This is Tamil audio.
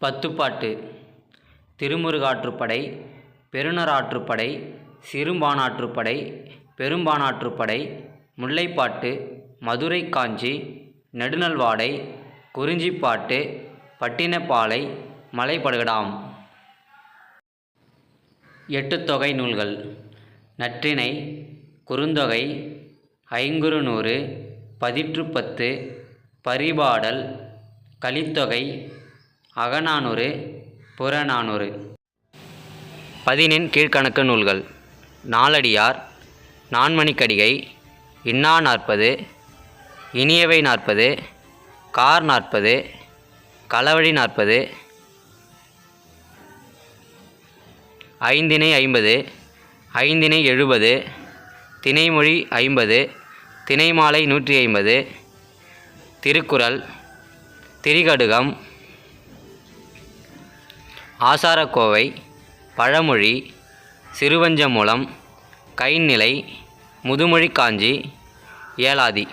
பத்துப்பாட்டு. திருமுருகாற்றுப்படை பெருநராற்றுப்படை சிறுபானாற்றுப்படை பெரும்பானாற்றுப்படை முல்லைப்பாட்டு மதுரை காஞ்சி நெடுநல்வாடை குறிஞ்சிப்பாட்டு பட்டினப்பாலை மலைப்படுகடாம். எட்டுத்தொகை நூல்கள். நற்றிணை குறுந்தொகை ஐங்குறுநூறு பதிற்றுப்பத்து பரிபாடல் கலித்தொகை அகநானூறு புறநானூறு. பதினெண் கீழ்க்கணக்கு நூல்கள். நாலடியார் நான்மணிக்கடிகை இன்னா நாற்பது இனியவை நாற்பது கார் நாற்பது களவழி நாற்பது ஐந்திணை ஐம்பது ஐந்திணை எழுபது திணைமொழி ஐம்பது திணைமாலை நூற்றி ஐம்பது திருக்குறள் திரிகடுகம் ஆசாரக்கோவை பழமொழி சிறுவஞ்சமூலம் கைநிலை முதுமொழி காஞ்சி ஏலாதி